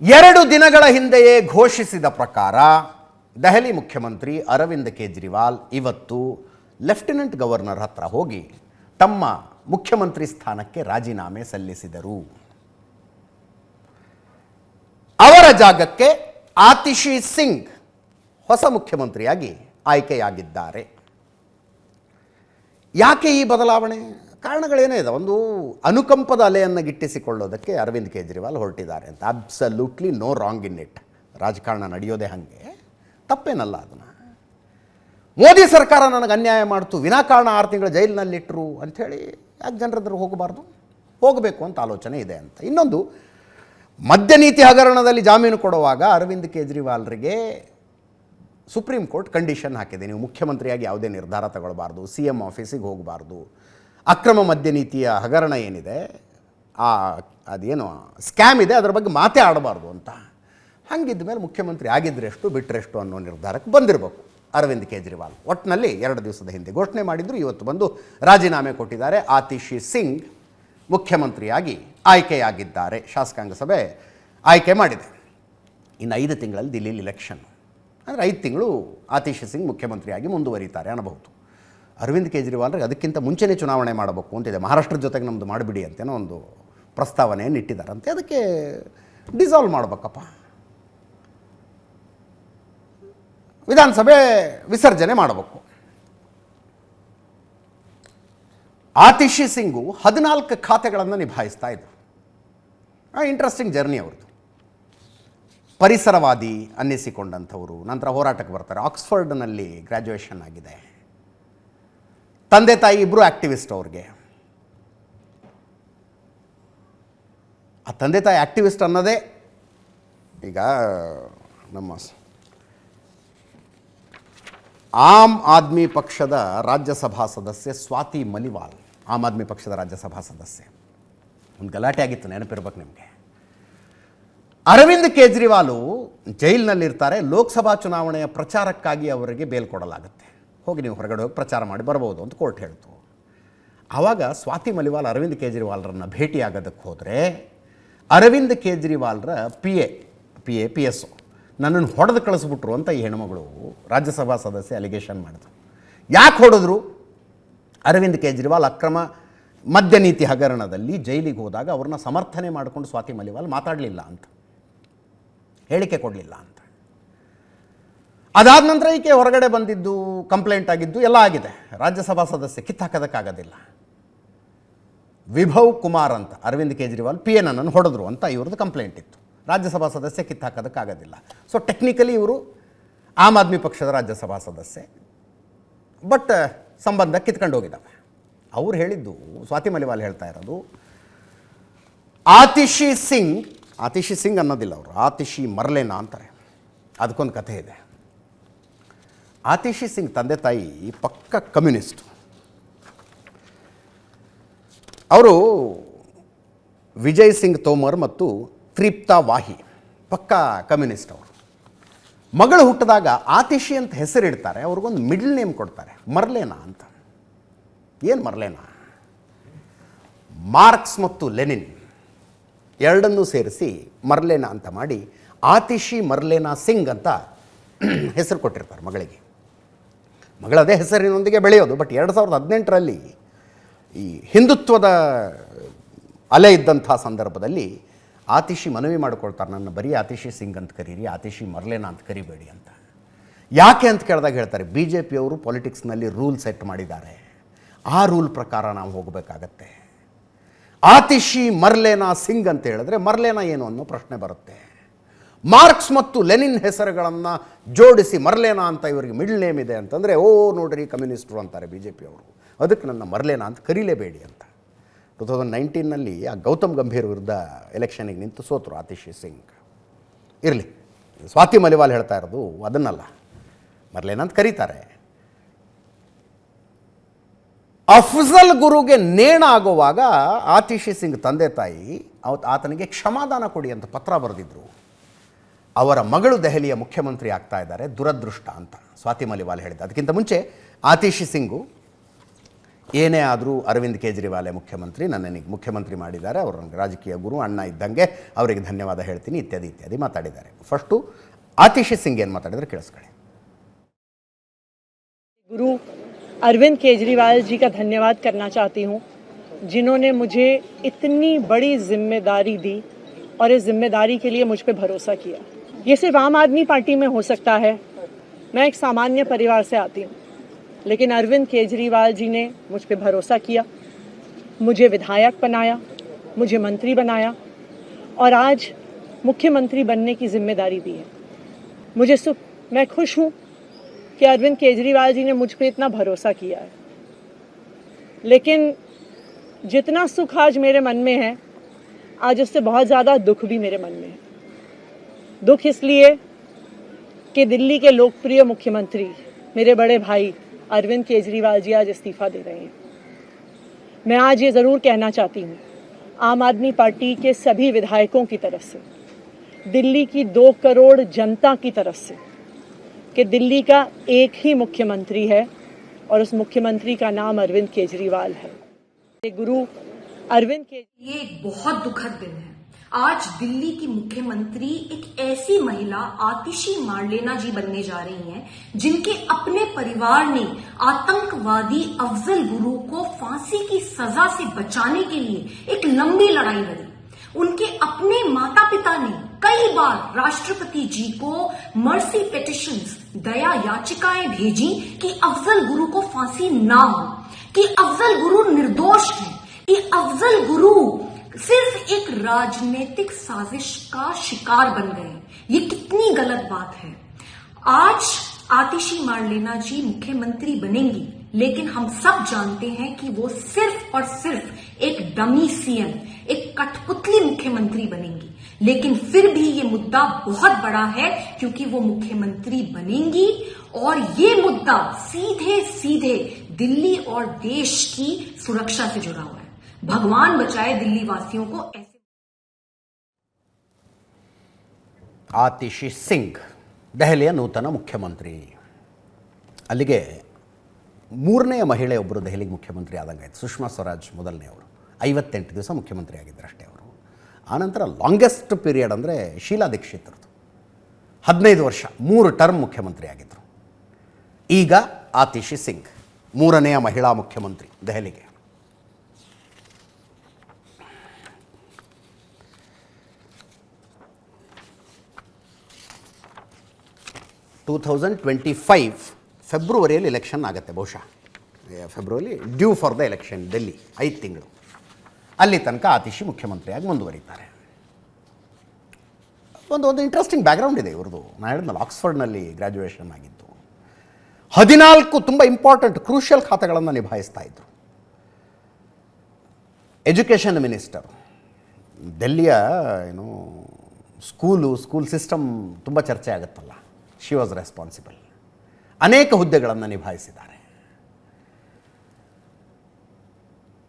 ಎರಡು ದಿನಗಳ ಹಿಂದೆಯೇ ಘೋಷಿಸಿದ ಪ್ರಕಾರ ದೆಹಲಿ ಮುಖ್ಯಮಂತ್ರಿ ಅರವಿಂದ್ ಕೇಜ್ರಿವಾಲ್ ಇವತ್ತು ಲೆಫ್ಟಿನೆಂಟ್ ಗವರ್ನರ್ ಹತ್ರ ಹೋಗಿ ತಮ್ಮ ಮುಖ್ಯಮಂತ್ರಿ ಸ್ಥಾನಕ್ಕೆ ರಾಜೀನಾಮೆ ಸಲ್ಲಿಸಿದರು. ಅವರ ಜಾಗಕ್ಕೆ ಆತಿಶಿ ಸಿಂಗ್ ಹೊಸ ಮುಖ್ಯಮಂತ್ರಿಯಾಗಿ ಆಯ್ಕೆಯಾಗಿದ್ದಾರೆ. ಯಾಕೆ ಈ ಬದಲಾವಣೆ? ಕಾರಣಗಳೇನೇ ಇದೆ. ಒಂದು ಅನುಕಂಪದ ಅಲೆಯನ್ನು ಗಿಟ್ಟಿಸಿಕೊಳ್ಳೋದಕ್ಕೆ ಅರವಿಂದ್ ಕೇಜ್ರಿವಾಲ್ ಹೊರಟಿದ್ದಾರೆ ಅಂತ. Absolutely no wrong in it ರಾಜಕಾರಣ ನಡೆಯೋದೇ ಹಾಗೆ. ತಪ್ಪೇನಲ್ಲ ಅದನ್ನು. ಮೋದಿ ಸರ್ಕಾರ ನನಗೆ ಅನ್ಯಾಯ ಮಾಡ್ತು. ವಿನಾಕಾರಣ ಆರು ತಿಂಗಳು ಜೈಲಿನಲ್ಲಿಟ್ಟರು ಅಂಥೇಳಿ ಯಾಕೆ ಜನರದ್ರ ಹೋಗಬಾರ್ದು? ಹೋಗಬೇಕು ಅಂತ ಆಲೋಚನೆ ಇದೆ ಅಂತ. ಇನ್ನೊಂದು, ಮದ್ಯ ನೀತಿ ಹಗರಣದಲ್ಲಿ ಜಾಮೀನು ಕೊಡುವಾಗ ಅರವಿಂದ್ ಕೇಜ್ರಿವಾಲ್ರಿಗೆ ಸುಪ್ರೀಂ ಕೋರ್ಟ್ ಕಂಡೀಷನ್ ಹಾಕಿದೆ. ನೀವು ಮುಖ್ಯಮಂತ್ರಿಯಾಗಿ ಯಾವುದೇ ನಿರ್ಧಾರ ತಗೊಳ್ಬಾರ್ದು. ಸಿ ಎಂ ಆಫೀಸಿಗೆ ಹೋಗಬಾರ್ದು. ಅಕ್ರಮ ಮದ್ಯ ನೀತಿಯ ಹಗರಣ ಏನಿದೆ, ಆ, ಅದೇನು ಸ್ಕ್ಯಾಮ್ ಇದೆ, ಅದರ ಬಗ್ಗೆ ಮಾತೇ ಆಡಬಾರ್ದು ಅಂತ. ಹಂಗಿದ್ದ ಮೇಲೆ ಮುಖ್ಯಮಂತ್ರಿ ಆಗಿದ್ದರೆಷ್ಟು ಬಿಟ್ಟರೆಷ್ಟು ಅನ್ನೋ ನಿರ್ಧಾರಕ್ಕೆ ಬಂದಿರಬೇಕು. ಅರವಿಂದ್ ಕೇಜ್ರಿವಾಲ್. ಒಟ್ಟಿನಲ್ಲಿ ಎರಡು ದಿವಸದ ಹಿಂದೆ ಘೋಷಣೆ ಮಾಡಿದ್ರು, ಇವತ್ತು ಬಂದು ರಾಜೀನಾಮೆ ಕೊಟ್ಟಿದ್ದಾರೆ. ಆತಿಶಿ ಸಿಂಗ್ ಮುಖ್ಯಮಂತ್ರಿಯಾಗಿ ಆಯ್ಕೆಯಾಗಿದ್ದಾರೆ. ಶಾಸಕಾಂಗ ಸಭೆ ಆಯ್ಕೆ ಮಾಡಿದೆ. ಇನ್ನು ಐದು ತಿಂಗಳಲ್ಲಿ ದಿಲ್ಲಿಲಿ ಇಲೆಕ್ಷನ್ ಅಂದರೆ ಐದು ತಿಂಗಳು ಆತಿಶಿ ಸಿಂಗ್ ಮುಖ್ಯಮಂತ್ರಿಯಾಗಿ ಮುಂದುವರಿತಾರೆ ಅನ್ನಬಹುದು. ಅರವಿಂದ್ ಕೇಜ್ರಿವಾಲ್ರಿಗೆ ಅದಕ್ಕಿಂತ ಮುಂಚೆನೇ ಚುನಾವಣೆ ಮಾಡಬೇಕು ಅಂತಿದೆ ಮಹಾರಾಷ್ಟ್ರದ ಜೊತೆಗೆ ನಮ್ಮದು ಮಾಡಿಬಿಡಿ ಅಂತೇನೋ ಒಂದು ಪ್ರಸ್ತಾವನೆಯನ್ನು ಇಟ್ಟಿದ್ದಾರಂತೆ ಅದಕ್ಕೆ ಡಿಸಾಲ್ವ್ ಮಾಡಬೇಕಪ್ಪ. ವಿಧಾನಸಭೆ ವಿಸರ್ಜನೆ ಮಾಡಬೇಕು. ಆತಿಶಿ ಸಿಂಗು ಹದಿನಾಲ್ಕು ಖಾತೆಗಳನ್ನು ನಿಭಾಯಿಸ್ತಾ ಇದ್ದರು ಇಂಟ್ರೆಸ್ಟಿಂಗ್ ಜರ್ನಿ ಅವ್ರದ್ದು. ಪರಿಸರವಾದಿ ಅನ್ನಿಸಿಕೊಂಡಂಥವರು. ನಂತರ ಹೋರಾಟಕ್ಕೆ ಬರ್ತಾರೆ. ಆಕ್ಸ್ಫರ್ಡ್ನಲ್ಲಿ ಗ್ರ್ಯಾಜುಯೇಷನ್ ಆಗಿದೆ. ತಂದೆ ತಾಯಿ ಇಬ್ಬರು ಆ್ಯಕ್ಟಿವಿಸ್ಟ್ ಅವ್ರಿಗೆ. ಆ ತಂದೆ ತಾಯಿ ಆ್ಯಕ್ಟಿವಿಸ್ಟ್ ಅನ್ನೋದೇ ಈಗ ನಮ್ಮ ಆಮ್ ಆದ್ಮಿ ಪಕ್ಷದ ರಾಜ್ಯಸಭಾ ಸದಸ್ಯೆ ಸ್ವಾತಿ ಮನಿವಾಲ್ ಆಮ್ ಆದ್ಮಿ ಪಕ್ಷದ ರಾಜ್ಯಸಭಾ ಸದಸ್ಯೆ. ಒಂದು ಗಲಾಟೆ ಆಗಿತ್ತು, ನೆನಪಿರ್ಬೇಕು ನಿಮಗೆ. ಅರವಿಂದ್ ಕೇಜ್ರಿವಾಲು ಜೈಲಿನಲ್ಲಿರ್ತಾರೆ, ಲೋಕಸಭಾ ಚುನಾವಣೆಯ ಪ್ರಚಾರಕ್ಕಾಗಿ ಅವರಿಗೆ ಬೇಲ್ ಕೊಡಲಾಗುತ್ತೆ. ಹೋಗಿ ನೀವು ಹೊರಗಡೆ ಹೋಗಿ ಪ್ರಚಾರ ಮಾಡಿ ಬರ್ಬೋದು ಅಂತ ಕೋರ್ಟ್ ಹೇಳ್ತು. ಆವಾಗ ಸ್ವಾತಿ ಮಲಿವಾಲ್ ಅರವಿಂದ್ ಕೇಜ್ರಿವಾಲ್ರನ್ನು ಭೇಟಿಯಾಗೋದಕ್ಕೆ ಹೋದರೆ Arvind ಕೇಜ್ರಿವಾಲ್ರ P A P A P S ನನ್ನನ್ನು ಹೊಡೆದು ಕಳಿಸ್ಬಿಟ್ರು ಅಂತ ಈ ಹೆಣ್ಮಗಳು ರಾಜ್ಯಸಭಾ ಸದಸ್ಯ ಅಲಿಗೇಷನ್ ಮಾಡಿದ್ರು. ಯಾಕೆ ಹೊಡೆದ್ರು? ಅರವಿಂದ್ ಕೇಜ್ರಿವಾಲ್ ಅಕ್ರಮ ಮದ್ಯ ನೀತಿ ಹಗರಣದಲ್ಲಿ ಜೈಲಿಗೆ ಹೋದಾಗ ಅವ್ರನ್ನ ಸಮರ್ಥನೆ ಮಾಡಿಕೊಂಡು ಸ್ವಾತಿ ಮಲಿವಾಲ್ ಮಾತಾಡಲಿಲ್ಲ ಅಂತ. ಹೇಳಿಕೆ ಕೊಡಲಿಲ್ಲ ಅಂತ. ಅದಾದ ನಂತರ ಈಕೆ ಹೊರಗಡೆ ಬಂದಿದ್ದು ಕಂಪ್ಲೇಂಟ್ ಆಗಿದ್ದು, ಎಲ್ಲ ಆಗಿದೆ. ರಾಜ್ಯಸಭಾ ಸದಸ್ಯ ಕಿತ್ತಾಕೋದಕ್ಕಾಗೋದಿಲ್ಲ ವಿಭವ್ ಕುಮಾರ್ ಅಂತ ಅರವಿಂದ್ ಕೇಜ್ರಿವಾಲ್ ಪಿ ಎನ್ ಅನ್ನು ಹೊಡೆದ್ರು ಅಂತ ಇವ್ರದ್ದು ಕಂಪ್ಲೇಂಟ್ ಇತ್ತು. ರಾಜ್ಯಸಭಾ ಸದಸ್ಯ ಕಿತ್ತಾಕೋದಕ್ಕಾಗೋದಿಲ್ಲ ಸೊ ಟೆಕ್ನಿಕಲಿ ಇವರು ಆಮ್ ಆದ್ಮಿ ಪಕ್ಷದ ರಾಜ್ಯಸಭಾ ಸದಸ್ಯೆ. ಬಟ್ ಸಂಬಂಧ ಕಿತ್ಕೊಂಡು ಹೋಗಿದ್ದಾವೆ. ಅವ್ರು ಹೇಳಿದ್ದು, ಸ್ವಾತಿ ಮಲಿವಾಲ್ ಹೇಳ್ತಾ ಇರೋದು, ಆತಿಶಿ ಸಿಂಗ್ ಆತಿಶಿ ಸಿಂಗ್ ಅನ್ನೋದಿಲ್ಲ ಅವರು, ಆತಿಶಿ ಮರ್ಲೇನಾ ಅಂತಾರೆ. ಅದಕ್ಕೊಂದು ಕಥೆ ಇದೆ. ಆತಿಶಿ ಸಿಂಗ್ ತಂದೆ ತಾಯಿ ಪಕ್ಕ ಕಮ್ಯುನಿಸ್ಟ್. ಅವರು ವಿಜಯ್ ಸಿಂಗ್ ತೋಮರ್ ಮತ್ತು ತ್ರಿಪ್ತಾ ವಾಹಿ, ಪಕ್ಕ ಕಮ್ಯುನಿಸ್ಟ್ ಅವರು. ಮಗಳು ಹುಟ್ಟಿದಾಗ ಆತಿಶಿ ಅಂತ ಹೆಸರಿಡ್ತಾರೆ, ಅವ್ರಿಗೊಂದು ಮಿಡ್ಲ್ ನೇಮ್ ಕೊಡ್ತಾರೆ, ಮರ್ಲೇನಾ ಅಂತ. ಏನು ಮರ್ಲೇನಾ? ಮಾರ್ಕ್ಸ್ ಮತ್ತು ಲೆನಿನ್ ಎರಡನ್ನೂ ಸೇರಿಸಿ ಮರ್ಲೇನಾ ಅಂತ ಮಾಡಿ ಆತಿಶಿ ಮರ್ಲೇನಾ ಸಿಂಗ್ ಅಂತ ಹೆಸರು ಕೊಟ್ಟಿರ್ತಾರೆ ಮಗಳಿಗೆ. ಮಗಳದೇ ಹೆಸರಿನೊಂದಿಗೆ ಬೆಳೆಯೋದು. ಬಟ್ ಎರಡು ಸಾವಿರದ ಹದಿನೆಂಟರಲ್ಲಿ ಈ ಹಿಂದುತ್ವದ ಅಲೆ ಇದ್ದಂಥ ಸಂದರ್ಭದಲ್ಲಿ ಆತಿಶಿ ಮನವಿ ಮಾಡಿಕೊಳ್ತಾರೆ. ನನ್ನ ಬರೀ ಆತಿಶಿ ಸಿಂಗ್ ಅಂತ ಕರೀರಿ, ಆತಿಶಿ ಮರ್ಲೇನಾ ಅಂತ ಕರಿಬೇಡಿ ಅಂತ. ಯಾಕೆ ಅಂತ ಕೇಳಿದಾಗ ಹೇಳ್ತಾರೆ ಬಿ ಜೆ ಪಿಯವರು ಪೊಲಿಟಿಕ್ಸ್ನಲ್ಲಿ ರೂಲ್ ಸೆಟ್ ಮಾಡಿದ್ದಾರೆ. ಆ ರೂಲ್ ಪ್ರಕಾರ ನಾವು ಹೋಗಬೇಕಾಗತ್ತೆ. ಆತಿಶಿ ಮರ್ಲೇನಾ ಸಿಂಗ್ ಅಂತ ಹೇಳಿದ್ರೆ ಮರ್ಲೇನಾ ಏನು ಅನ್ನೋ ಪ್ರಶ್ನೆ ಬರುತ್ತೆ. ಮಾರ್ಕ್ಸ್ ಮತ್ತು ಲೆನಿನ್ ಹೆಸರುಗಳನ್ನು ಜೋಡಿಸಿ ಮರ್ಲೇನಾ ಅಂತ ಇವರಿಗೆ ಮಿಡ್ಲ್ ನೇಮ್ ಇದೆ ಅಂತಂದರೆ, ಓ, ನೋಡ್ರಿ, ಕಮ್ಯುನಿಸ್ಟ್ರು ಅಂತಾರೆ ಬಿ ಜೆ ಪಿಯವರು ಅದಕ್ಕೆ ನನ್ನ ಮರ್ಲೇನಾ ಅಂತ ಕರೀಲೇಬೇಡಿ ಅಂತ. ಟು ತೌಸಂಡ್ ನೈನ್ಟೀನಲ್ಲಿ ಆ ಗೌತಮ್ ಗಂಭೀರ್ ವಿರುದ್ಧ ಎಲೆಕ್ಷನಿಗೆ ನಿಂತು ಸೋತರು ಆತಿಶಿ ಸಿಂಗ್. ಇರಲಿ. ಸ್ವಾತಿ ಮಲಿವಾಲ್ ಹೇಳ್ತಾ ಇರೋದು ಅದನ್ನಲ್ಲ. ಮರ್ಲೇನಾ ಅಂತ ಕರೀತಾರೆ. ಅಫ್ಜಲ್ ಗುರುಗೆ ನೇಣ ಆಗುವಾಗ ಆತಿಶಿ ಸಿಂಗ್ ತಂದೆ ತಾಯಿ ಆತನಿಗೆ ಕ್ಷಮಾದಾನ ಕೊಡಿ ಅಂತ ಪತ್ರ ಬರೆದಿದ್ರು. ಅವರ ಮಗಳು ದೆಹಲಿಯ ಮುಖ್ಯಮಂತ್ರಿ ಆಗ್ತಾ ಇದ್ದಾರೆ ದುರದೃಷ್ಟ ಅಂತ ಸ್ವಾತಿ ಮಲಿವಾಲ್ ಹೇಳಿದ ಅದಕ್ಕಿಂತ ಮುಂಚೆ ಆತಿಶಿ ಸಿಂಗು ಏನೇ ಆದರೂ ಅರವಿಂದ್ ಕೇಜ್ರಿವಾಲೆ ಮುಖ್ಯಮಂತ್ರಿ ನನ್ನನಿಗೆ ಮುಖ್ಯಮಂತ್ರಿ ಮಾಡಿದ್ದಾರೆ ಅವರು ನನಗೆ ರಾಜಕೀಯ ಗುರು ಅಣ್ಣ ಇದ್ದಂಗೆ ಅವರಿಗೆ ಧನ್ಯವಾದ ಹೇಳ್ತೀನಿ ಇತ್ಯಾದಿ ಇತ್ಯಾದಿ ಮಾತಾಡಿದ್ದಾರೆ ಫಸ್ಟು ಆತಿಶಿ ಸಿಂಗ್ ಏನು ಮಾತಾಡಿದ್ರೆ ಕೇಳಿಸ್ಕೊಳ್ಳಿ गुरु अरविंद केजरीवाल जी का धन्यवाद करना चाहती हूँ जिन्होंने मुझे इतनी बड़ी जिम्मेदारी दी और इस जिम्मेदारी के लिए मुझ पर भरोसा किया ये सिर्फ़ आम आदमी पार्टी में हो सकता है। मैं एक सामान्य परिवार से आती हूँ। लेकिन अरविंद केजरीवाल जी ने मुझ पर भरोसा किया, मुझे विधायक बनाया, मुझे मंत्री बनाया और आज मुख्यमंत्री बनने की ज़िम्मेदारी दी है। मुझे सुख, मैं खुश हूँ कि अरविंद केजरीवाल जी ने मुझ पर इतना भरोसा किया है। लेकिन जितना सुख आज मेरे मन में है, आज उससे बहुत ज़्यादा दुख भी मेरे मन में है। दुख इसलिए कि दिल्ली के लोकप्रिय मुख्यमंत्री मेरे बड़े भाई अरविंद केजरीवाल जी आज इस्तीफा दे रहे हैं। मैं आज ये ज़रूर कहना चाहती हूँ, आम आदमी पार्टी के सभी विधायकों की तरफ़ से, दिल्ली की दो करोड़ जनता की तरफ़ से, कि दिल्ली का एक ही मुख्यमंत्री है और उस मुख्यमंत्री का नाम अरविंद केजरीवाल है। गुरु अरविंद के ये बहुत दुखद दिन है। आज दिल्ली की मुख्यमंत्री एक ऐसी महिला आतिशी मारलेना जी बनने जा रही हैं, जिनके अपने परिवार ने आतंकवादी अफजल गुरु को फांसी की सजा से बचाने के लिए एक लंबी लड़ाई लड़ी। उनके अपने माता पिता ने कई बार राष्ट्रपति जी को मर्सी पिटिशंस दया याचिकाएँ भेजी कि अफजल गुरु को फांसी ना हो, कि अफजल गुरु निर्दोष है, कि अफजल गुरु सिर्फ़ एक राजनीतिक साजिश का शिकार बन गए। ये कितनी गलत बात है। आज आतिशी मारलेना जी मुख्यमंत्री बनेंगी, लेकिन हम सब जानते हैं कि वो सिर्फ़ और सिर्फ़ एक डमी सीएम, एक कठपुतली मुख्यमंत्री बनेंगी। लेकिन फिर भी ये मुद्दा बहुत बड़ा है, क्योंकि वो मुख्यमंत्री बनेंगी और ये मुद्दा सीधे सीधे दिल्ली और देश की सुरक्षा से जुड़ा हुआ है। भगवान बचाए दिल्ली वासियों को ऐसे ಆತಿಶಿ ಸಿಂಗ್ ದೆಹಲಿಯ ನೂತನ ಮುಖ್ಯಮಂತ್ರಿ ಅಲ್ಲಿಗೆ ಮೂರನೆಯ ಮಹಿಳೆ ಒಬ್ಬರು ದೆಹಲಿಗೆ ಮುಖ್ಯಮಂತ್ರಿ ಆದಂಗಾಯ್ತು ಸುಷ್ಮಾ ಸ್ವರಾಜ್ ಮೊದಲನೆಯವರು ಐವತ್ತೆಂಟು ದಿವಸ ಮುಖ್ಯಮಂತ್ರಿ ಆಗಿದ್ದರು ಅಷ್ಟೇ ಅವರು ಆನಂತರ ಲಾಂಗೆಸ್ಟ್ ಪೀರಿಯಡ್ ಅಂದರೆ ಶೀಲಾ ದೀಕ್ಷಿತ್ರದ್ದು ಹದಿನೈದು ವರ್ಷ ಮೂರು ಟರ್ಮ್ ಮುಖ್ಯಮಂತ್ರಿ ಆಗಿದ್ದರು ಈಗ ಆತಿಶಿ ಸಿಂಗ್ ಮೂರನೆಯ ಮಹಿಳಾ ಮುಖ್ಯಮಂತ್ರಿ ದೆಹಲಿಗೆ ಟೂ ಥೌಸಂಡ್ ಟ್ವೆಂಟಿ ಫೈವ್ ಫೆಬ್ರವರಿಯಲ್ಲಿ ಎಲೆಕ್ಷನ್ ಆಗುತ್ತೆ ಬಹುಶಃ. February due for the election Delhi ಐದು ತಿಂಗಳು. ಅಲ್ಲಿ ತನಕ ಆತಿಶಿ ಮುಖ್ಯಮಂತ್ರಿಯಾಗಿ ಮುಂದುವರಿತಾರೆ. ಒಂದು ಒಂದು ಇಂಟ್ರೆಸ್ಟಿಂಗ್ ಬ್ಯಾಕ್ಗ್ರೌಂಡ್ ಇದೆ ಇವ್ರದ್ದು. ನಾನು ಹೇಳಿದ್ನಲ್ಲ ಆಕ್ಸ್ಫರ್ಡ್ನಲ್ಲಿ ಗ್ರ್ಯಾಜುಯೇಷನ್ ಆಗಿದ್ದು. ಹದಿನಾಲ್ಕು ತುಂಬ ಇಂಪಾರ್ಟೆಂಟ್ ಕ್ರೂಷಿಯಲ್ ಖಾತೆಗಳನ್ನು ನಿಭಾಯಿಸ್ತಾ ಇದ್ರು. ಎಜುಕೇಷನ್ ಮಿನಿಸ್ಟರ್ ಡೆಲ್ಲಿಯ ಏನು ಸ್ಕೂಲು ಸ್ಕೂಲ್ ಸಿಸ್ಟಮ್ ತುಂಬ ಚರ್ಚೆ ಆಗುತ್ತಲ್ಲ. ಶಿ ವಾಸ್ ರೆಸ್ಪಾನ್ಸಿಬಲ್ ಅನೇಕ ಹುದ್ದೆಗಳನ್ನು ನಿಭಾಯಿಸಿದ್ದಾರೆ.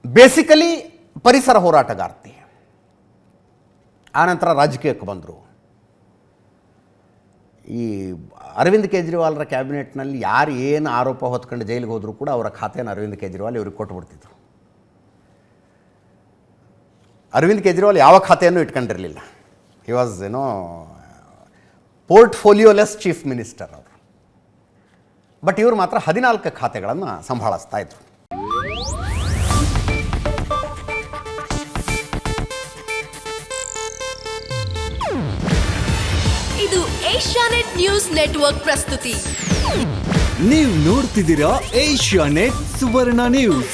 ಬೇಸಿಕಲಿ ಪರಿಸರ ಹೋರಾಟಗಾರ್ತಿ. ಆನಂತರ ರಾಜಕೀಯಕ್ಕೆ ಬಂದರು. ಈ ಅರವಿಂದ್ ಕೇಜ್ರಿವಾಲ್ರ ಕ್ಯಾಬಿನೆಟ್ನಲ್ಲಿ ಯಾರು ಏನು ಆರೋಪ ಹೊತ್ಕೊಂಡು ಜೈಲಿಗೆ ಹೋದರೂ ಕೂಡ ಅವರ ಖಾತೆಯನ್ನು ಅರವಿಂದ್ ಕೇಜ್ರಿವಾಲ್ ಇವ್ರಿಗೆ ಕೊಟ್ಟುಬಿಡ್ತಿದ್ರು ಅರವಿಂದ್ ಕೇಜ್ರಿವಾಲ್ ಯಾವ ಖಾತೆಯನ್ನು ಇಟ್ಕೊಂಡಿರಲಿಲ್ಲ. ಹಿ ವಾಸ್ ಏನೋ ಪೋರ್ಟ್ಫೋಲಿಯೋಲೆಸ್ ಚೀಫ್ ಮಿನಿಸ್ಟರ್ ಅವರು. ಬಟ್ ಇವರು ಮಾತ್ರ ಹದಿನಾಲ್ಕು ಖಾತೆಗಳನ್ನು ಸಂಭಾಳಿಸ್ತಾ ಇದ್ರು. ಇದು ಏಷ್ಯಾನೆಟ್ ನ್ಯೂಸ್ ನೆಟ್ವರ್ಕ್ ಪ್ರಸ್ತುತಿ. ನೀವು ನೋಡ್ತಿದ್ದೀರಾ ಏಷ್ಯಾ ನೆಟ್ ಸುವರ್ಣ ನ್ಯೂಸ್.